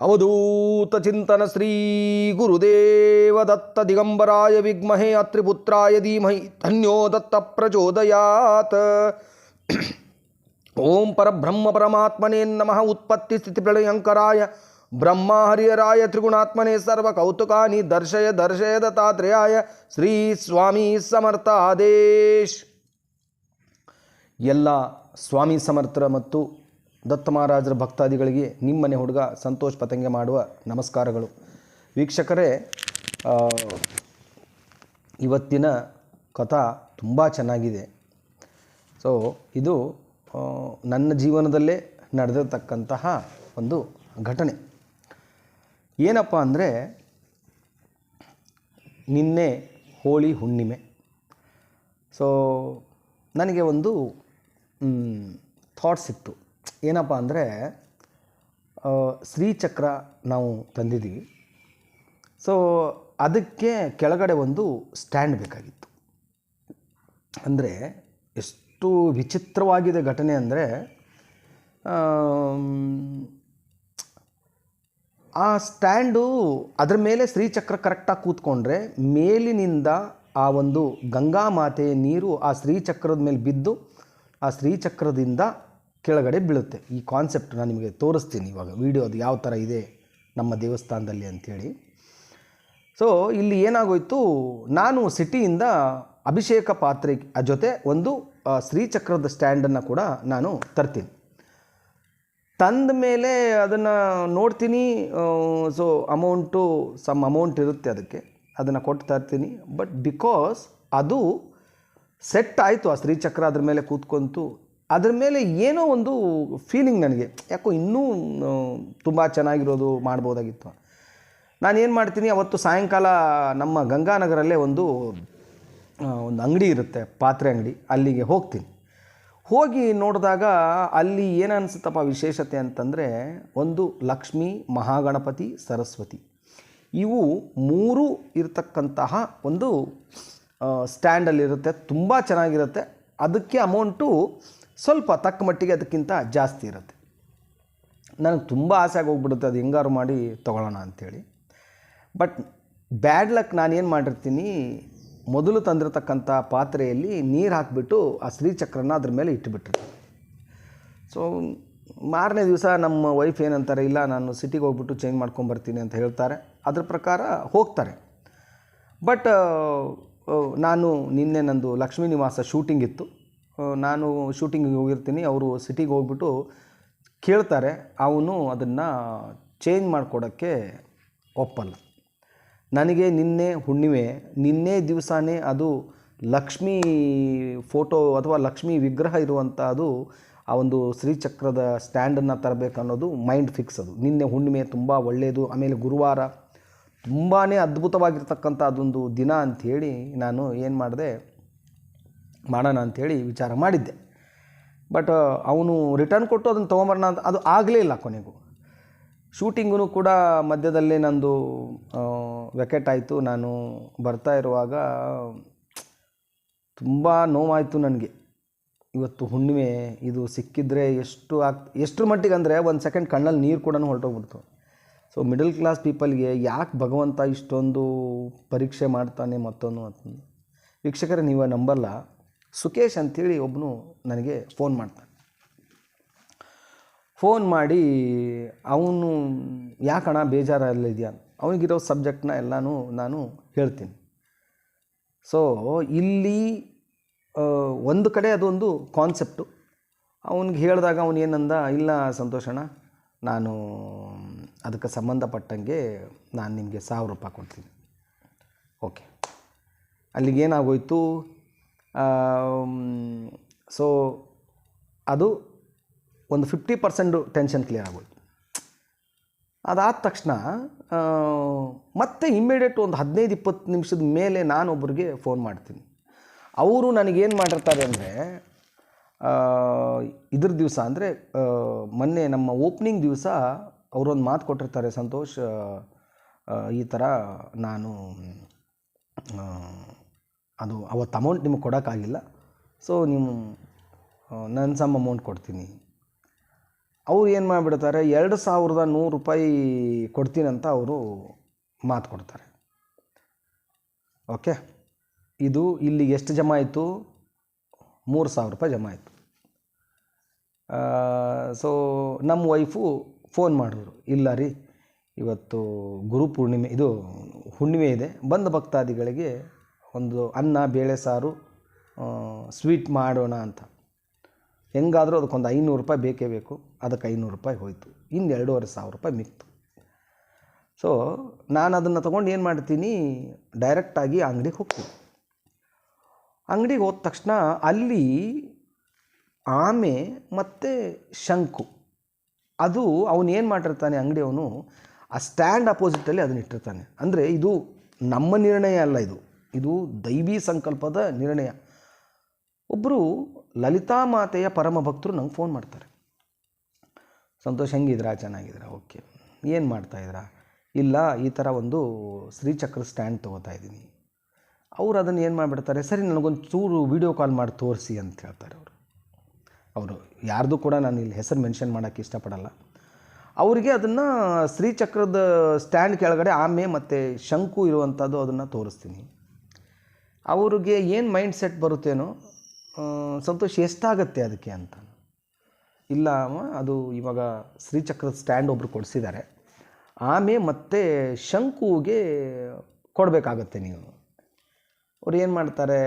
ಅವಧೂತ ಚಿಂತನ ಶ್ರೀ ಗುರುದೇವ ದತ್ತ ದಿಗಂಬರಾಯ ವಿದ್ಮಹೇ ಅತ್ರಿಪುತ್ರಾಯ ಧೀಮಹಿ. ಧನ್ಯೋ ದತ್ತ ಪ್ರಚೋದಯಾತ್. ಓಂ ಪರಬ್ರಹ್ಮ ಪರಮಾತ್ಮನೇ ನಮಃ. ಉತ್ಪತ್ತಿ ಸ್ಥಿತಿ ಪ್ರಳಯಂಕರಾಯ. ಬ್ರಹ್ಮ ಹರಿಯರಾಯ ತ್ರಿಗುಣಾತ್ಮನೇ ಸರ್ವ ಕೌತುಕಾನಿ ದರ್ಶಯ ದರ್ಶಯ ದತ್ತಾತ್ರೇಯಾಯ. ಶ್ರೀ ಸ್ವಾಮಿ ಸಮರ್ಥ ಆದೇಶ್ ಎಲ್ಲ ಸ್ವಾಮಿ ಸಮರ್ಥರ ಮತ್ತು ದತ್ತ ಮಹಾರಾಜರ ಭಕ್ತಾದಿಗಳಿಗೆ ನಿಮ್ಮನೆ ಹುಡುಗ ಸಂತೋಷ್ ಪತಂಗೆ ಮಾಡುವ ನಮಸ್ಕಾರಗಳು. ವೀಕ್ಷಕರೇ ಇವತ್ತಿನ ಕಥಾ ತುಂಬ ಚೆನ್ನಾಗಿದೆ. ಸೊ ಇದು ನನ್ನ ಜೀವನದಲ್ಲೇ ನಡೆದಿರ್ತಕ್ಕಂತಹ ಒಂದು ಘಟನೆ. ಏನಪ್ಪ ಅಂದರೆ, ನಿನ್ನೆ ಹೋಳಿ ಹುಣ್ಣಿಮೆ. ಸೊ ನನಗೆ ಒಂದು ಥಾಟ್ಸ್ ಇತ್ತು. ಏನಪ್ಪ ಅಂದರೆ ಶ್ರೀಚಕ್ರ ನಾವು ತಂದಿದ್ದೀವಿ. ಸೊ ಅದಕ್ಕೆ ಕೆಳಗಡೆ ಒಂದು ಸ್ಟ್ಯಾಂಡ್ ಬೇಕಾಗಿತ್ತು. ಅಂದರೆ, ಎಷ್ಟು ವಿಚಿತ್ರವಾಗಿದೆ ಘಟನೆ ಅಂದರೆ ಆ ಸ್ಟ್ಯಾಂಡು ಅದರ ಮೇಲೆ ಶ್ರೀಚಕ್ರ ಕರೆಕ್ಟಾಗಿ ಕೂತ್ಕೊಂಡ್ರೆ, ಮೇಲಿನಿಂದ ಆ ಒಂದು ಗಂಗಾ ಮಾತೆಯ ನೀರು ಆ ಶ್ರೀಚಕ್ರದ ಮೇಲೆ ಬಿದ್ದು, ಆ ಶ್ರೀಚಕ್ರದಿಂದ ಕೆಳಗಡೆ ಬೀಳುತ್ತೆ. ಈ ಕಾನ್ಸೆಪ್ಟ್ ನಾನು ನಿಮಗೆ ತೋರಿಸ್ತೀನಿ ಇವಾಗ. ವಿಡಿಯೋ ಅದು ಯಾವ ಥರ ಇದೆ ನಮ್ಮ ದೇವಸ್ಥಾನದಲ್ಲಿ ಅಂಥೇಳಿ ಸೊ ಇಲ್ಲಿ ಏನಾಗೋಯ್ತು, ನಾನು ಸಿಟಿಯಿಂದ ಅಭಿಷೇಕ ಪಾತ್ರೆ ಜೊತೆ ಒಂದು ಶ್ರೀಚಕ್ರದ ಸ್ಟ್ಯಾಂಡನ್ನು ಕೂಡ ನಾನು ತರ್ತೀನಿ. ತಂದ ಮೇಲೆ ಅದನ್ನು ನೋಡ್ತೀನಿ ಸೊ ಅಮೌಂಟು ಸಮ್ ಅಮೌಂಟ್ ಇರುತ್ತೆ ಅದಕ್ಕೆ. ಅದನ್ನು ಕೊಟ್ಟು ತರ್ತೀನಿ. ಬಟ್ ಬಿಕಾಸ್ ಅದು ಸೆಟ್ ಆಯಿತು ಆ ಶ್ರೀಚಕ್ರ ಅದ್ರ ಮೇಲೆ ಕೂತ್ಕೊಂತು. ಅದ್ರ ಮೇಲೆ ಏನೋ ಒಂದು ಫೀಲಿಂಗ್ ನನಗೆ. ಯಾಕೋ ಇನ್ನೂ ತುಂಬ ಚೆನ್ನಾಗಿರೋದು ಮಾಡ್ಬೋದಾಗಿತ್ತು. ಏನು ಮಾಡ್ತೀನಿ, ಅವತ್ತು ಸಾಯಂಕಾಲ ನಮ್ಮ ಗಂಗಾನಗರಲ್ಲೇ ಒಂದು ಒಂದು ಅಂಗಡಿ ಇರುತ್ತೆ, ಪಾತ್ರೆ ಅಂಗಡಿ. ಅಲ್ಲಿಗೆ ಹೋಗ್ತೀನಿ. ಹೋಗಿ ನೋಡಿದಾಗ ಅಲ್ಲಿ ಏನು ಅನಿಸುತ್ತಪ್ಪ ವಿಶೇಷತೆ ಅಂತಂದರೆ, ಒಂದು ಲಕ್ಷ್ಮಿ, ಮಹಾಗಣಪತಿ, ಸರಸ್ವತಿ. ಇವು ಮೂರು ಇರತಕ್ಕಂತಹ ಒಂದು ಸ್ಟ್ಯಾಂಡಲ್ಲಿರುತ್ತೆ ತುಂಬ ಚೆನ್ನಾಗಿರುತ್ತೆ. ಅದಕ್ಕೆ ಅಮೌಂಟು ಸ್ವಲ್ಪ ತಕ್ಕ ಮಟ್ಟಿಗೆ ಅದಕ್ಕಿಂತ ಜಾಸ್ತಿ ಇರುತ್ತೆ. ನನಗೆ ತುಂಬ ಆಸೆ ಆಗೋಗ್ಬಿಡುತ್ತೆ, ಅದು ಹೆಂಗಾರು ಮಾಡಿ ತೊಗೊಳ್ಳೋಣ ಅಂಥೇಳಿ ಬಟ್ ಬ್ಯಾಡ್ ಲಕ್ ನಾನೇನು ಮಾಡಿರ್ತೀನಿ, ಮೊದಲು ತಂದಿರತಕ್ಕಂಥ ಪಾತ್ರೆಯಲ್ಲಿ ನೀರು ಹಾಕಿಬಿಟ್ಟು ಆ ಶ್ರೀಚಕ್ರನ ಅದ್ರ ಮೇಲೆ ಇಟ್ಟುಬಿಟ್ಟಿರ್ತೀನಿ ಸೊ ಮಾರನೇ ದಿವಸ ನಮ್ಮ ವೈಫ್ ಏನಂತಾರೆ, ಇಲ್ಲ ನಾನು ಸಿಟಿಗೆ ಹೋಗ್ಬಿಟ್ಟು ಚೇಂಜ್ ಮಾಡ್ಕೊಂಬರ್ತೀನಿ ಅಂತ ಹೇಳ್ತಾರೆ. ಅದ್ರ ಪ್ರಕಾರ ಹೋಗ್ತಾರೆ. ಬಟ್ ನಾನು ನಿನ್ನೆ ನಂದು ಲಕ್ಷ್ಮೀ ನಿವಾಸ ಶೂಟಿಂಗ್ ಇತ್ತು. ನಾನು ಶೂಟಿಂಗಿಗೆ ಹೋಗಿರ್ತೀನಿ, ಅವರು ಸಿಟಿಗೆ ಹೋಗ್ಬಿಟ್ಟು ಕೇಳ್ತಾರೆ, ಅವನು ಅದನ್ನು ಚೇಂಜ್ ಮಾಡಿಕೊಡೋಕ್ಕೆ ಒಪ್ಪಲ್ಲ. ನನಗೆ ನಿನ್ನೆ ಹುಣ್ಣಿಮೆ, ನಿನ್ನೆ ದಿವಸನೇ ಅದು ಲಕ್ಷ್ಮೀ ಫೋಟೋ ಅಥವಾ ಲಕ್ಷ್ಮೀ ವಿಗ್ರಹ ಇರುವಂಥ ಅದು ಆ ಒಂದು ಶ್ರೀಚಕ್ರದ ಸ್ಟ್ಯಾಂಡನ್ನು ತರಬೇಕು ಅನ್ನೋದು ಮೈಂಡ್ ಫಿಕ್ಸ್ ಅದು. ನಿನ್ನೆ ಹುಣ್ಣಿಮೆ ತುಂಬ ಒಳ್ಳೆಯದು ಆಮೇಲೆ ಗುರುವಾರ ತುಂಬಾ ಅದ್ಭುತವಾಗಿರ್ತಕ್ಕಂಥ ಅದೊಂದು ದಿನ ಅಂಥೇಳಿ ನಾನು ಏನು ಮಾಡಿದೆ ಮಾಡೋಣ ಅಂಥೇಳಿ ವಿಚಾರ ಮಾಡಿದ್ದೆ. ಬಟ್ ಅವನು ರಿಟರ್ನ್ ಕೊಟ್ಟು ಅದನ್ನು ತೊಗೊಂಬರೋಣ ಅಂತ ಅದು ಆಗಲೇ ಇಲ್ಲ ಕೊನೆಗೂ. ಶೂಟಿಂಗೂ ಕೂಡ ಮಧ್ಯದಲ್ಲೇ ನಂದು ವೆಕೆಟ್ ಆಯಿತು. ನಾನು ಬರ್ತಾ ಇರುವಾಗ ತುಂಬ ನೋವಾಯಿತು ನನಗೆ. ಇವತ್ತು ಹುಣ್ಣಿಮೆ, ಇದು ಸಿಕ್ಕಿದ್ರೆ ಎಷ್ಟು ಆಗ್ ಎಷ್ಟರ ಮಟ್ಟಿಗೆ ಅಂದರೆ ಒಂದು ಸೆಕೆಂಡ್ ಕಣ್ಣಲ್ಲಿ ನೀರು ಕೂಡ ಹೊರಟೋಗ್ಬಿಡ್ತು. ಸೊ ಮಿಡಲ್ ಕ್ಲಾಸ್ ಪೀಪಲ್ಗೆ ಯಾಕೆ ಭಗವಂತ ಇಷ್ಟೊಂದು ಪರೀಕ್ಷೆ ಮಾಡ್ತಾನೆ ಮತ್ತೊಂದು ಅಂತಂದು ವೀಕ್ಷಕರೇ, ನೀವು ನಂಬಲ್ಲ. ಸುಕೇಶ್ ಅಂಥೇಳಿ ಒಬ್ಬನು ನನಗೆ ಫೋನ್ ಮಾಡ್ತಾನೆ. ಫೋನ್ ಮಾಡಿ ಅವನು ಯಾಕಣ ಬೇಜಾರಲ್ಲಿದೆಯಾ? ಅವನಿಗಿರೋ ಸಬ್ಜೆಕ್ಟ್ನ ಎಲ್ಲನೂ ನಾನು ಹೇಳ್ತೀನಿ. ಸೊ ಇಲ್ಲಿ ಒಂದು ಕಡೆ ಅದೊಂದು ಕಾನ್ಸೆಪ್ಟು. ಅವನಿಗೆ ಹೇಳಿದಾಗ ಅವನು ಏನಂದ ಇಲ್ಲ ಸಂತೋಷಣ ನಾನು, ಅದಕ್ಕೆ ಸಂಬಂಧಪಟ್ಟಂಗೆ ನಾನು ನಿಮಗೆ ಸಾವಿರ ರೂಪಾಯಿ ಕೊಡ್ತೀನಿ. ಓಕೆ. ಅಲ್ಲಿಗೆ ಏನಾಗೋಯ್ತು? ಸೊ ಅದು ಒಂದು ಫಿಫ್ಟಿ ಪರ್ಸೆಂಟು ಟೆನ್ಷನ್ ಕ್ಲಿಯರ್ ಆಗೋಯ್ತು. ಅದಾದ ತಕ್ಷಣ ಮತ್ತೆ ಇಮ್ಮಿಡಿಯೇಟ್ ಒಂದು ಹದಿನೈದು, ಇಪ್ಪತ್ತು ನಿಮಿಷದ ಮೇಲೆ ನಾನು ಒಬ್ಬರಿಗೆ ಫೋನ್ ಮಾಡ್ತೀನಿ. ಅವರು ನನಗೇನು ಮಾಡಿರ್ತಾರೆ ಅಂದರೆ ಇದ್ರ ದಿವಸ ಅಂದರೆ ಮೊನ್ನೆ ನಮ್ಮ ಓಪ್ನಿಂಗ್ ದಿವಸ ಅವರೊಂದು ಮಾತು ಕೊಟ್ಟಿರ್ತಾರೆ ಸಂತೋಷ್ ಈ ಥರ ನಾನು ಅದು ಅವತ್ತು ಅಮೌಂಟ್ ನಿಮಗೆ ಕೊಡೋಕ್ಕಾಗಿಲ್ಲ. ಸೊ ನೀವು ನನ್ನ ಸಮ್ ಅಮೌಂಟ್ ಕೊಡ್ತೀನಿ. ಅವ್ರು ಏನು ಮಾಡಿಬಿಡ್ತಾರೆ, ಎರಡು ಸಾವಿರದ ನೂರು ರೂಪಾಯಿ ಕೊಡ್ತೀನಂತ ಅವರು ಮಾತು ಕೊಡ್ತಾರೆ. ಓಕೆ ಇದು ಇಲ್ಲಿ ಎಷ್ಟು ಜಮಾ ಆಯಿತು? ಮೂರು ಸಾವಿರ ರೂಪಾಯಿ ಜಮಾ ಆಯಿತು. ಸೊ ನಮ್ಮ ವೈಫು ಫೋನ್ ಮಾಡಿದ್ರು. ಇಲ್ಲ ರೀ, ಇವತ್ತು ಗುರು ಪೂರ್ಣಿಮೆ, ಇದು ಹುಣ್ಣಿಮೆ ಇದೆ. ಬಂದ ಭಕ್ತಾದಿಗಳಿಗೆ ಒಂದು ಅನ್ನ, ಬೇಳೆ ಸಾರು ಸ್ವೀಟ್ ಮಾಡೋಣ ಅಂತ. ಹೆಂಗಾದರೂ ಅದಕ್ಕೊಂದು ಐನೂರು ರೂಪಾಯಿ ಬೇಕೇ ಬೇಕು. ಅದಕ್ಕೆ ಐನೂರು ರೂಪಾಯಿ ಹೋಯಿತು. ಇನ್ನು ಎರಡೂವರೆ ಸಾವಿರ ರೂಪಾಯಿ ಮಿಕ್ತು. ಸೊ ನಾನು ಅದನ್ನು ತೊಗೊಂಡು ಏನು ಮಾಡ್ತೀನಿ? ಡೈರೆಕ್ಟಾಗಿ ಅಂಗಡಿಗೆ ಹೋಗ್ತೀನಿ. ಅಂಗಡಿಗೆ ಹೋದ ತಕ್ಷಣ ಅಲ್ಲಿ ಆಮೆ ಮತ್ತು ಶಂಕು. ಅದು ಅವನು ಏನು ಮಾಡಿರ್ತಾನೆ ಅಂಗಡಿಯವನು ಆ ಸ್ಟ್ಯಾಂಡ್ ಅಪೋಸಿಟಲ್ಲಿ ಅದನ್ನ ಇಟ್ಟಿರ್ತಾನೆ. ಅಂದರೆ ಇದು ನಮ್ಮ ನಿರ್ಣಯ ಅಲ್ಲ ಇದು. ಇದು ದೈವಿ ಸಂಕಲ್ಪದ ನಿರ್ಣಯ. ಒಬ್ಬರು ಲಲಿತಾ ಮಾತೆಯ ಪರಮ ಭಕ್ತರು ನಂಗೆ ಫೋನ್ ಮಾಡ್ತಾರೆ. ಸಂತೋಷ್, ಹೆಂಗಿದ್ರಾ? ಚೆನ್ನಾಗಿದ್ದೀರಾ? ಓಕೆ ಏನು ಮಾಡ್ತಾಯಿದ್ರಾ ಇಲ್ಲ, ಈ ಥರ ಒಂದು ಶ್ರೀಚಕ್ರ ಸ್ಟ್ಯಾಂಡ್ ತೊಗೋತಾ ಇದ್ದೀನಿ. ಅವ್ರು ಅದನ್ನು ಏನು ಮಾಡಿಬಿಡ್ತಾರೆ? ಸರಿ, ನನಗೊಂದು ಚೂರು ವೀಡಿಯೋ ಕಾಲ್ ಮಾಡಿ ತೋರಿಸಿ ಅಂತ ಹೇಳ್ತಾರೆ ಅವರು. ಅವರು ಯಾರ್ದು ಕೂಡ ನಾನು ಇಲ್ಲಿ ಹೆಸರು ಮೆನ್ಷನ್ ಮಾಡೋಕ್ಕೆ ಇಷ್ಟಪಡಲ್ಲ. ಅವರಿಗೆ ಅದನ್ನು ಶ್ರೀಚಕ್ರದ ಸ್ಟ್ಯಾಂಡ್ ಕೆಳಗಡೆ ಆಮೆ ಮತ್ತು ಶಂಕು ಇರುವಂಥದ್ದು ಅದನ್ನು ತೋರಿಸ್ತೀನಿ. ಅವ್ರಿಗೆ ಏನು ಮೈಂಡ್ ಸೆಟ್ ಬರುತ್ತೇನೋ ಸಂತೋಷ ಎಷ್ಟಾಗತ್ತೆ ಅದಕ್ಕೆ ಅಂತ. ಇಲ್ಲ ಅದು ಇವಾಗ ಶ್ರೀಚಕ್ರದ ಸ್ಟ್ಯಾಂಡ್ ಒಬ್ಬರು ಕೊಡಿಸಿದ್ದಾರೆ. ಆಮೆ ಮತ್ತೆ ಶಂಕುಗೆ ಕೊಡಬೇಕಾಗತ್ತೆ ನೀವು. ಅವ್ರು ಏನು ಮಾಡ್ತಾರೆ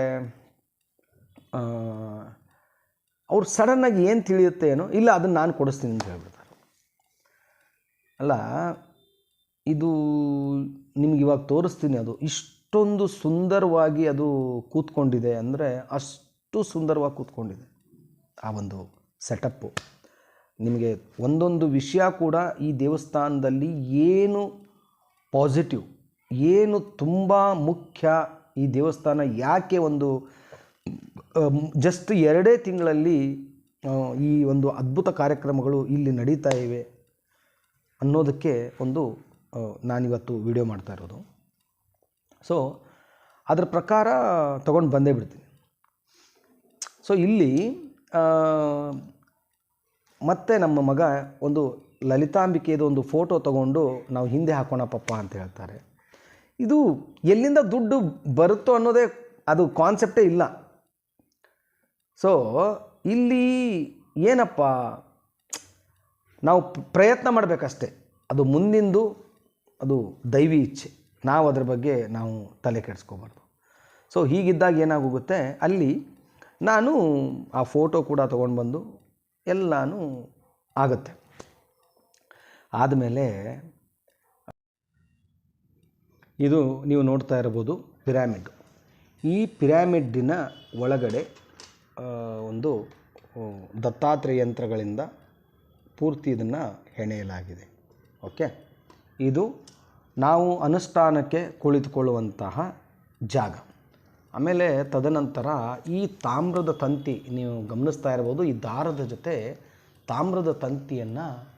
ಅವ್ರು ಸಡನ್ನಾಗಿ ಏನು ತಿಳಿಯುತ್ತೆ ಏನೋ, ಇಲ್ಲ, ಅದನ್ನು ನಾನು ಕೊಡಿಸ್ತೀನಿ ಅಂತ ಹೇಳ್ಬಿಡ್ತಾರೆ. ಅಲ್ಲ, ಇದು ನಿಮ್ಗೆ ಇವಾಗ ತೋರಿಸ್ತೀನಿ ಅದು ಇಷ್ಟೊಂದು ಸುಂದರವಾಗಿ ಅದು ಕೂತ್ಕೊಂಡಿದೆ ಅಂದರೆ ಅಷ್ಟು ಸುಂದರವಾಗಿ ಕೂತ್ಕೊಂಡಿದೆ ಆ ಒಂದು ಸೆಟಪ್ಪು ನಿಮಗೆ ಒಂದೊಂದು ವಿಷಯ ಕೂಡ ಈ ದೇವಸ್ಥಾನದಲ್ಲಿ ಏನು ಪಾಸಿಟಿವ್ ಏನು ತುಂಬ ಮುಖ್ಯ ಈ ದೇವಸ್ಥಾನ ಯಾಕೆ ಒಂದು ಜಸ್ಟ್ ಎರಡೇ ತಿಂಗಳಲ್ಲಿ ಈ ಒಂದು ಅದ್ಭುತ ಕಾರ್ಯಕ್ರಮಗಳು ಇಲ್ಲಿ ನಡೀತಾ ಇವೆ ಅನ್ನೋದಕ್ಕೆ ಒಂದು ನಾನಿವತ್ತು ವಿಡಿಯೋ ಮಾಡ್ತಾ ಇರೋದು. ಸೊ ಅದ್ರ ಪ್ರಕಾರ ತೊಗೊಂಡು ಬಂದೇ ಬಿಡ್ತೀನಿ. ಸೊ ಇಲ್ಲಿ ಮತ್ತೆ ನಮ್ಮ ಮಗ ಒಂದು ಲಲಿತಾಂಬಿಕೆಯದು ಒಂದು ಫೋಟೋ ತಗೊಂಡು ನಾವು ಹಿಂದೆ ಹಾಕೋಣ ಪಪ್ಪ ಅಂತ ಹೇಳ್ತಾರೆ. ಇದು ಎಲ್ಲಿಂದ ದುಡ್ಡು ಬರುತ್ತೋ ಅನ್ನೋದೇ ಅದು ಕಾನ್ಸೆಪ್ಟೇ ಇಲ್ಲ. ಸೊ ಇಲ್ಲಿ ಏನಪ್ಪ, ನಾವು ಪ್ರಯತ್ನ ಮಾಡಬೇಕಷ್ಟೆ. ಅದು ಮುಂದಿಂದು, ಅದು ದೈವಿ ಇಚ್ಛೆ. ನಾವು ಅದ್ರ ಬಗ್ಗೆ ನಾವು ತಲೆ ಕೆಡಿಸ್ಕೋಬಾರ್ದು. ಸೊ ಹೀಗಿದ್ದಾಗ ಏನಾಗೋಗುತ್ತೆ? ಅಲ್ಲಿ ನಾನು ಆ ಫೋಟೋ ಕೂಡ ತೊಗೊಂಡು ಬಂದು ಎಲ್ಲನೂ ಆಗುತ್ತೆ. ಆದಮೇಲೆ ಇದು ನೀವು ನೋಡ್ತಾ ಇರ್ಬೋದು ಪಿರಾಮಿಡ್. ಈ ಪಿರಾಮಿಡ್ಡಿನ ಒಳಗಡೆ ಒಂದು ದತ್ತಾತ್ರೇಯ ಯಂತ್ರಗಳಿಂದ ಪೂರ್ತಿ ಇದನ್ನು ಹೆಣೆಯಲಾಗಿದೆ. ಓಕೆ ಇದು ನಾವು ಅನುಷ್ಠಾನಕ್ಕೆ ಕುಳಿತುಕೊಳ್ಳುವಂತಹ ಜಾಗ. ಆಮೇಲೆ ತದನಂತರ ಈ ತಾಮ್ರದ ತಂತಿ ನೀವು ಗಮನಿಸ್ತಾ ಇರ್ಬೋದು, ಈ ದಾರದ ಜೊತೆ ತಾಮ್ರದ ತಂತಿಯನ್ನು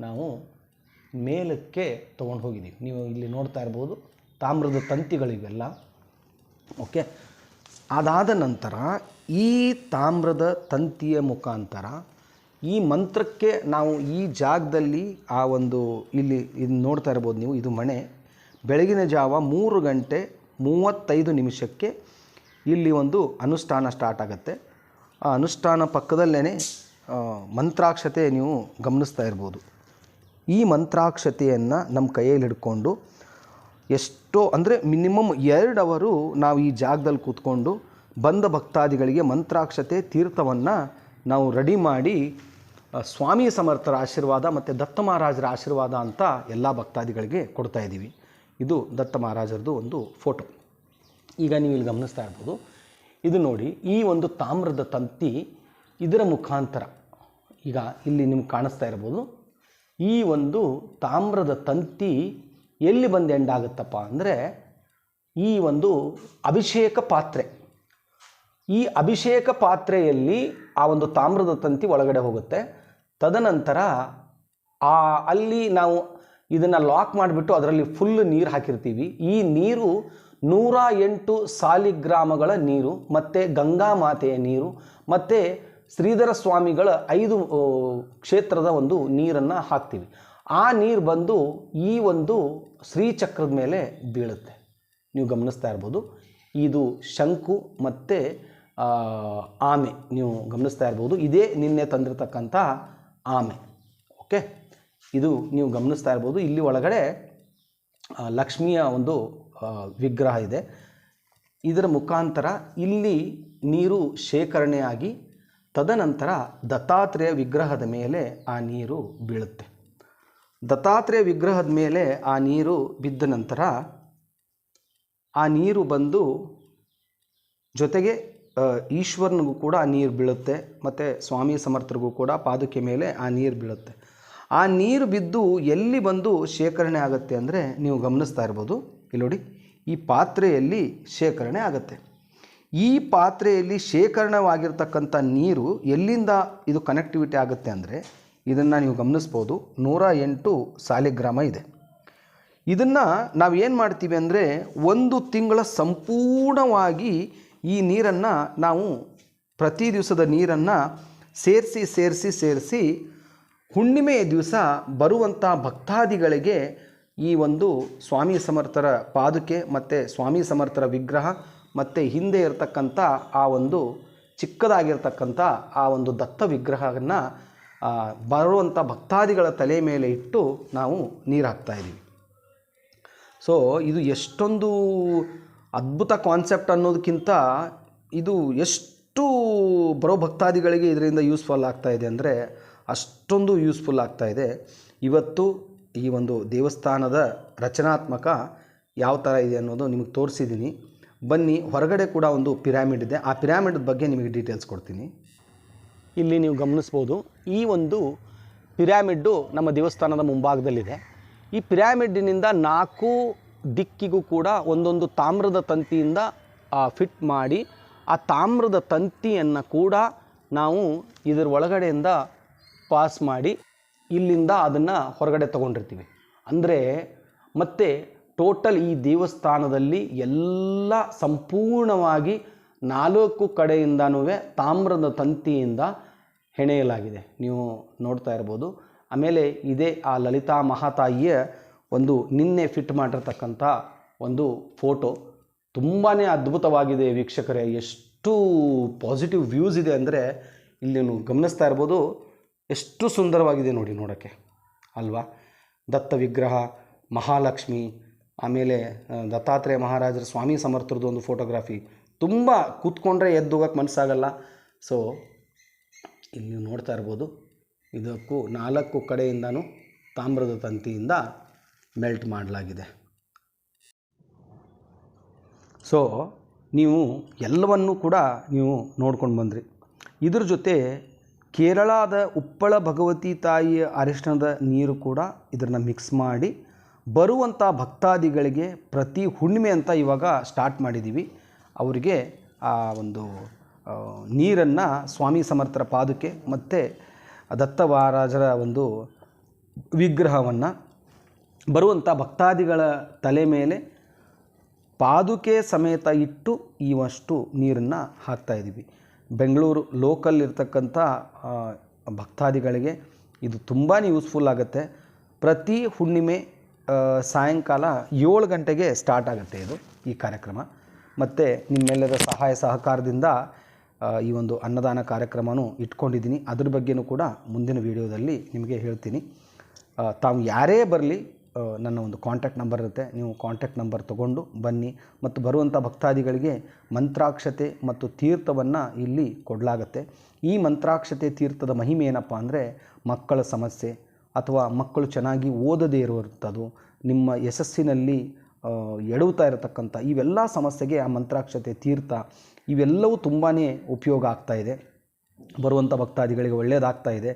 ನಾವು ಮೇಲಕ್ಕೆ ತೊಗೊಂಡು ಹೋಗಿದ್ದೀವಿ. ನೀವು ಇಲ್ಲಿ ನೋಡ್ತಾ ಇರ್ಬೋದು, ತಾಮ್ರದ ತಂತಿಗಳಿವೆಲ್ಲ. ಓಕೆ? ಅದಾದ ನಂತರ ಈ ತಾಮ್ರದ ತಂತಿಯ ಮುಖಾಂತರ ಈ ಮಂತ್ರಕ್ಕೆ ನಾವು ಈ ಜಾಗದಲ್ಲಿ ಆ ಒಂದು ಇಲ್ಲಿ ಇದು ನೋಡ್ತಾ ಇರ್ಬೋದು ನೀವು, ಇದು ಮನೆ ಬೆಳಗಿನ ಜಾವ ಮೂರು ಗಂಟೆ ಮೂವತ್ತೈದು ನಿಮಿಷಕ್ಕೆ ಇಲ್ಲಿ ಒಂದು ಅನುಷ್ಠಾನ ಸ್ಟಾರ್ಟ್ ಆಗುತ್ತೆ. ಆ ಅನುಷ್ಠಾನ ಪಕ್ಕದಲ್ಲೇ ಮಂತ್ರಾಕ್ಷತೆ ನೀವು ಗಮನಿಸ್ತಾ ಇರ್ಬೋದು. ಈ ಮಂತ್ರಾಕ್ಷತೆಯನ್ನು ನಮ್ಮ ಕೈಯಲ್ಲಿ ಹಿಡ್ಕೊಂಡು ಎಷ್ಟೋ, ಅಂದರೆ ಮಿನಿಮಮ್ ಎರಡು ಅವರು ನಾವು ಈ ಜಾಗದಲ್ಲಿ ಕೂತ್ಕೊಂಡು ಬಂದ ಭಕ್ತಾದಿಗಳಿಗೆ ಮಂತ್ರಾಕ್ಷತೆ ತೀರ್ಥವನ್ನು ನಾವು ರೆಡಿ ಮಾಡಿ ಸ್ವಾಮಿ ಸಮರ್ಥರ ಆಶೀರ್ವಾದ ಮತ್ತು ದತ್ತ ಮಹಾರಾಜರ ಆಶೀರ್ವಾದ ಅಂತ ಎಲ್ಲ ಭಕ್ತಾದಿಗಳಿಗೆ ಕೊಡ್ತಾ ಇದ್ದೀವಿ. ಇದು ದತ್ತ ಮಹಾರಾಜರದು ಒಂದು ಫೋಟೋ. ಈಗ ನೀವು ಇಲ್ಲಿ ಗಮನಿಸ್ತಾ ಇರ್ಬೋದು. ಇದು ನೋಡಿ, ಈ ಒಂದು ತಾಮ್ರದ ತಂತಿ ಇದರ ಮುಖಾಂತರ, ಈಗ ಇಲ್ಲಿ ನಿಮ್ಗೆ ಕಾಣಿಸ್ತಾ ಇರ್ಬೋದು. ಈ ಒಂದು ತಾಮ್ರದ ತಂತಿ ಎಲ್ಲಿ ಬಂದು ಎಂಡ್ ಆಗುತ್ತಪ್ಪ ಅಂದರೆ, ಈ ಒಂದು ಅಭಿಷೇಕ ಪಾತ್ರೆ. ಈ ಅಭಿಷೇಕ ಪಾತ್ರೆಯಲ್ಲಿ ಆ ಒಂದು ತಾಮ್ರದ ತಂತಿ ಒಳಗಡೆ ಹೋಗುತ್ತೆ. ತದನಂತರ ಆ, ಅಲ್ಲಿ ನಾವು ಇದನ್ನು ಲಾಕ್ ಮಾಡಿಬಿಟ್ಟು ಅದರಲ್ಲಿ ಫುಲ್ ನೀರು ಹಾಕಿರ್ತೀವಿ. ಈ ನೀರು ನೂರ ಎಂಟು ಸಾಲಿಗ್ರಾಮಗಳ ನೀರು, ಮತ್ತು ಗಂಗಾ ಮಾತೆಯ ನೀರು, ಮತ್ತು ಶ್ರೀಧರ ಸ್ವಾಮಿಗಳ ಐದು ಕ್ಷೇತ್ರದ ಒಂದು ನೀರನ್ನು ಹಾಕ್ತೀವಿ. ಆ ನೀರು ಬಂದು ಈ ಒಂದು ಶ್ರೀಚಕ್ರದ ಮೇಲೆ ಬೀಳುತ್ತೆ. ನೀವು ಗಮನಿಸ್ತಾ ಇರ್ಬೋದು. ಇದು ಶಂಕು ಮತ್ತು ಆಮೆ. ನೀವು ಗಮನಿಸ್ತಾ ಇರ್ಬೋದು. ಇದೇ ನಿನ್ನೆ ತಂದಿರತಕ್ಕಂಥ ಆಮೆ ಓಕೆ ಇದು ನೀವು ಗಮನಿಸ್ತಾ ಇರ್ಬೋದು. ಇಲ್ಲಿ ಒಳಗಡೆ ಲಕ್ಷ್ಮಿಯ ಒಂದು ವಿಗ್ರಹ ಇದೆ. ಇದರ ಮುಖಾಂತರ ಇಲ್ಲಿ ನೀರು ಶೇಖರಣೆಯಾಗಿ, ತದನಂತರ ದತ್ತಾತ್ರೇಯ ವಿಗ್ರಹದ ಮೇಲೆ ಆ ನೀರು ಬೀಳುತ್ತೆ. ದತ್ತಾತ್ರೇಯ ವಿಗ್ರಹದ ಮೇಲೆ ಆ ನೀರು ಬಿದ್ದ ನಂತರ, ಆ ನೀರು ಬಂದು ಜೊತೆಗೆ ಈಶ್ವರನಿಗೂ ಕೂಡ ಆ ನೀರು ಬೀಳುತ್ತೆ, ಮತ್ತು ಸ್ವಾಮಿ ಸಮರ್ಥರಿಗೂ ಕೂಡ ಪಾದುಕೆ ಮೇಲೆ ಆ ನೀರು ಬೀಳುತ್ತೆ. ಆ ನೀರು ಬಿದ್ದು ಎಲ್ಲಿ ಬಂದು ಶೇಖರಣೆ ಆಗುತ್ತೆ ಅಂದರೆ ನೀವು ಗಮನಿಸ್ತಾ ಇರ್ಬೋದು. ಇಲ್ಲಿ ನೋಡಿ, ಈ ಪಾತ್ರೆಯಲ್ಲಿ ಶೇಖರಣೆ ಆಗುತ್ತೆ. ಈ ಪಾತ್ರೆಯಲ್ಲಿ ಶೇಖರಣವಾಗಿರ್ತಕ್ಕಂಥ ನೀರು ಎಲ್ಲಿಂದ ಇದು ಕನೆಕ್ಟಿವಿಟಿ ಆಗುತ್ತೆ ಅಂದರೆ ಇದನ್ನು ನೀವು ಗಮನಿಸ್ಬೋದು. ನೂರ ಎಂಟು ಸಾಲಿಗ್ರಾಮ ಇದೆ. ಇದನ್ನು ನಾವು ಏನು ಮಾಡ್ತೀವಿ ಅಂದರೆ ಒಂದು ತಿಂಗಳ ಸಂಪೂರ್ಣವಾಗಿ ಈ ನೀರನ್ನು ನಾವು ಪ್ರತಿ ದಿವಸದ ನೀರನ್ನು ಸೇರಿಸಿ ಸೇರಿಸಿ ಸೇರಿಸಿ ಹುಣ್ಣಿಮೆಯ ದಿವಸ ಬರುವಂಥ ಭಕ್ತಾದಿಗಳಿಗೆ ಈ ಒಂದು ಸ್ವಾಮಿ ಸಮರ್ಥರ ಪಾದುಕೆ ಮತ್ತು ಸ್ವಾಮಿ ಸಮರ್ಥರ ವಿಗ್ರಹ ಮತ್ತು ಹಿಂದೆ ಇರತಕ್ಕಂಥ ಆ ಒಂದು ಚಿಕ್ಕದಾಗಿರ್ತಕ್ಕಂಥ ಆ ಒಂದು ದತ್ತ ವಿಗ್ರಹವನ್ನು ಬರುವಂಥ ಭಕ್ತಾದಿಗಳ ತಲೆ ಮೇಲೆ ಇಟ್ಟು ನಾವು ನೀರು ಹಾಕ್ತಾಯಿದ್ದೀವಿ ಸೊ ಇದು ಎಷ್ಟೊಂದು ಅದ್ಭುತ ಕಾನ್ಸೆಪ್ಟ್ ಅನ್ನೋದಕ್ಕಿಂತ ಇದು ಎಷ್ಟು ಬರೋ ಭಕ್ತಾದಿಗಳಿಗೆ ಇದರಿಂದ ಯೂಸ್ಫುಲ್ ಆಗ್ತಾ ಇದೆ ಅಂದರೆ ಅಷ್ಟೊಂದು ಯೂಸ್ಫುಲ್ ಆಗ್ತಾ ಇದೆ. ಇವತ್ತು ಈ ಒಂದು ದೇವಸ್ಥಾನದ ರಚನಾತ್ಮಕ ಯಾವ ಥರ ಇದೆ ಅನ್ನೋದು ನಿಮಗೆ ತೋರಿಸಿದ್ದೀನಿ ಬನ್ನಿ, ಹೊರಗಡೆ ಕೂಡ ಒಂದು ಪಿರಾಮಿಡ್ ಇದೆ. ಆ ಪಿರಾಮಿಡ್ ಬಗ್ಗೆ ನಿಮಗೆ ಡೀಟೇಲ್ಸ್ ಕೊಡ್ತೀನಿ. ಇಲ್ಲಿ ನೀವು ಗಮನಿಸ್ಬೋದು, ಈ ಒಂದು ಪಿರಾಮಿಡ್ಡು ನಮ್ಮ ದೇವಸ್ಥಾನದ ಮುಂಭಾಗದಲ್ಲಿದೆ. ಈ ಪಿರಾಮಿಡ್ಡಿನಿಂದ ನಾಲ್ಕು ದಿಕ್ಕಿಗೂ ಕೂಡ ಒಂದೊಂದು ತಾಮ್ರದ ತಂತಿಯಿಂದ ಫಿಟ್ ಮಾಡಿ, ಆ ತಾಮ್ರದ ತಂತಿಯನ್ನು ಕೂಡ ನಾವು ಇದರ ಒಳಗಡೆಯಿಂದ ಪಾಸ್ ಮಾಡಿ, ಇಲ್ಲಿಂದ ಅದನ್ನು ಹೊರಗಡೆ ತಗೊಂಡಿರ್ತೀವಿ. ಅಂದರೆ ಮತ್ತೆ ಟೋಟಲ್ ಈ ದೇವಸ್ಥಾನದಲ್ಲಿ ಎಲ್ಲ ಸಂಪೂರ್ಣವಾಗಿ ನಾಲ್ಕು ಕಡೆಯಿಂದನೂ ತಾಮ್ರದ ತಂತಿಯಿಂದ ಹೆಣೆಯಲಾಗಿದೆ. ನೀವು ನೋಡ್ತಾ ಇರ್ಬೋದು. ಆಮೇಲೆ ಇದೇ ಆ ಲಲಿತಾ ಮಹಾತಾಯಿಯ ಒಂದು ನಿನ್ನೆ ಫಿಟ್ ಮಾಡಿರ್ತಕ್ಕಂಥ ಒಂದು ಫೋಟೋ. ತುಂಬಾ ಅದ್ಭುತವಾಗಿದೆ ವೀಕ್ಷಕರೇ. ಎಷ್ಟು ಪಾಸಿಟಿವ್ ವ್ಯೂಸ್ ಇದೆ ಅಂದರೆ ಇಲ್ಲಿ ನೀವು ಗಮನಿಸ್ತಾ ಇರ್ಬೋದು. ಎಷ್ಟು ಸುಂದರವಾಗಿದೆ ನೋಡಿ ನೋಡೋಕ್ಕೆ. ಅಲ್ವಾ? ದತ್ತ ವಿಗ್ರಹ, ಮಹಾಲಕ್ಷ್ಮಿ, ಆಮೇಲೆ ದತ್ತಾತ್ರೇಯ ಮಹಾರಾಜರ ಸ್ವಾಮಿ ಸಮರ್ಥರದ್ದು ಒಂದು ಫೋಟೋಗ್ರಾಫಿ ತುಂಬ ಕೂತ್ಕೊಂಡ್ರೆ ಎದ್ದು ಹೋಗೋಕ್ಕೆ ಮನಸ್ಸಾಗಲ್ಲ. ಸೊ ಇಲ್ಲಿ ನೀವು ನೋಡ್ತಾ ಇರ್ಬೋದು. ಇದಕ್ಕೂ ನಾಲ್ಕು ಕಡೆಯಿಂದನೂ ತಾಮ್ರದ ತಂತಿಯಿಂದ ಮೆಲ್ಟ್ ಮಾಡಲಾಗಿದೆ. ಸೊ ನೀವು ಎಲ್ಲವನ್ನೂ ಕೂಡ ನೀವು ನೋಡ್ಕೊಂಡು ಬಂದ್ರಿ. ಇದ್ರ ಜೊತೆ ಕೇರಳದ ಉಪ್ಪಳ ಭಗವತಿ ತಾಯಿಯ ಅರಿಶಿಣದ ನೀರು ಕೂಡ ಇದನ್ನು ಮಿಕ್ಸ್ ಮಾಡಿ ಬರುವಂಥ ಭಕ್ತಾದಿಗಳಿಗೆ ಪ್ರತಿ ಹುಣ್ಣಿಮೆ ಅಂತ ಇವಾಗ ಸ್ಟಾರ್ಟ್ ಮಾಡಿದ್ದೀವಿ ಅವರಿಗೆ ಆ ಒಂದು ನೀರನ್ನು ಸ್ವಾಮಿ ಸಮರ್ಥರ ಪಾದುಕೆ ಮತ್ತು ದತ್ತವಾರಾಜರ ಒಂದು ವಿಗ್ರಹವನ್ನು ಬರುವಂಥ ಭಕ್ತಾದಿಗಳ ತಲೆ ಮೇಲೆ ಪಾದುಕೆ ಸಮೇತ ಇಟ್ಟು ಇವಷ್ಟು ನೀರನ್ನು ಹಾಕ್ತಾಯಿದ್ದೀವಿ ಬೆಂಗಳೂರು ಲೋಕಲ್ ಇರ್ತಕ್ಕಂಥ ಭಕ್ತಾದಿಗಳಿಗೆ ಇದು ತುಂಬಾ ಯೂಸ್ಫುಲ್ ಆಗುತ್ತೆ. ಪ್ರತಿ ಹುಣ್ಣಿಮೆ ಸಾಯಂಕಾಲ ಏಳು ಗಂಟೆಗೆ ಸ್ಟಾರ್ಟ್ ಆಗುತ್ತೆ ಇದು ಈ ಕಾರ್ಯಕ್ರಮ. ಮತ್ತು ನಿಮ್ಮೆಲ್ಲರ ಸಹಾಯ ಸಹಕಾರದಿಂದ ಈ ಒಂದು ಅನ್ನದಾನ ಕಾರ್ಯಕ್ರಮನೂ ಇಟ್ಕೊಂಡಿದ್ದೀನಿ. ಅದ್ರ ಬಗ್ಗೆನೂ ಕೂಡ ಮುಂದಿನ ವಿಡಿಯೋದಲ್ಲಿ ನಿಮಗೆ ಹೇಳ್ತೀನಿ. ತಾವು ಯಾರೇ ಬರಲಿ ನನ್ನ ಒಂದು ಕಾಂಟ್ಯಾಕ್ಟ್ ನಂಬರ್ ಇರುತ್ತೆ. ನೀವು ಕಾಂಟ್ಯಾಕ್ಟ್ ನಂಬರ್ ತೊಗೊಂಡು ಬನ್ನಿ. ಮತ್ತು ಬರುವಂಥ ಭಕ್ತಾದಿಗಳಿಗೆ ಮಂತ್ರಾಕ್ಷತೆ ಮತ್ತು ತೀರ್ಥವನ್ನು ಇಲ್ಲಿ ಕೊಡಲಾಗತ್ತೆ. ಈ ಮಂತ್ರಾಕ್ಷತೆ ತೀರ್ಥದ ಮಹಿಮೆ ಏನಪ್ಪ ಅಂದರೆ ಮಕ್ಕಳ ಸಮಸ್ಯೆ ಅಥವಾ ಮಕ್ಕಳು ಚೆನ್ನಾಗಿ ಓದದೇ ಇರುವಂಥದ್ದು, ನಿಮ್ಮ ಯಶಸ್ಸಿನಲ್ಲಿ ಎಡವುತ್ತಾ ಇರತಕ್ಕಂಥ ಇವೆಲ್ಲ ಸಮಸ್ಯೆಗೆ ಆ ಮಂತ್ರಾಕ್ಷತೆ ತೀರ್ಥ ಇವೆಲ್ಲವೂ ತುಂಬಾ ಉಪಯೋಗ ಆಗ್ತಾ ಇದೆ. ಬರುವಂಥ ಭಕ್ತಾದಿಗಳಿಗೆ ಒಳ್ಳೆಯದಾಗ್ತಾ ಇದೆ.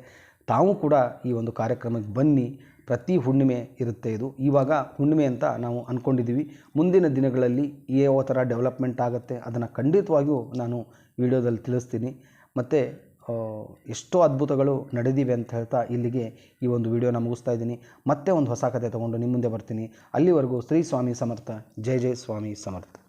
ತಾವು ಕೂಡ ಈ ಒಂದು ಕಾರ್ಯಕ್ರಮಕ್ಕೆ ಬನ್ನಿ. ಪ್ರತಿ ಹುಣ್ಣಿಮೆ ಇರುತ್ತೆ ಇದು. ಇವಾಗ ಹುಣ್ಣಿಮೆ ಅಂತ ನಾವು ಅಂದ್ಕೊಂಡಿದ್ದೀವಿ ಮುಂದಿನ ದಿನಗಳಲ್ಲಿ ಯಾವ ಥರ ಡೆವಲಪ್ಮೆಂಟ್ ಆಗುತ್ತೆ. ಅದನ್ನು ಖಂಡಿತವಾಗಿಯೂ ನಾನು ವಿಡಿಯೋದಲ್ಲಿ ತಿಳಿಸ್ತೀನಿ. ಮತ್ತು ಎಷ್ಟೋ ಅದ್ಭುತಗಳು ನಡೆದಿವೆ ಅಂತ ಹೇಳ್ತಾ ಇಲ್ಲಿಗೆ ಈ ಒಂದು ವಿಡಿಯೋನ ಮುಗಿಸ್ತಾ ಇದ್ದೀನಿ. ಮತ್ತೆ ಒಂದು ಹೊಸ ಕತೆ ತೊಗೊಂಡು ನಿಮ್ಮ ಮುಂದೆ ಬರ್ತೀನಿ. ಅಲ್ಲಿವರೆಗೂ ಶ್ರೀ ಸ್ವಾಮಿ ಸಮರ್ಥ. ಜೈ ಜೈ ಸ್ವಾಮಿ ಸಮರ್ಥ.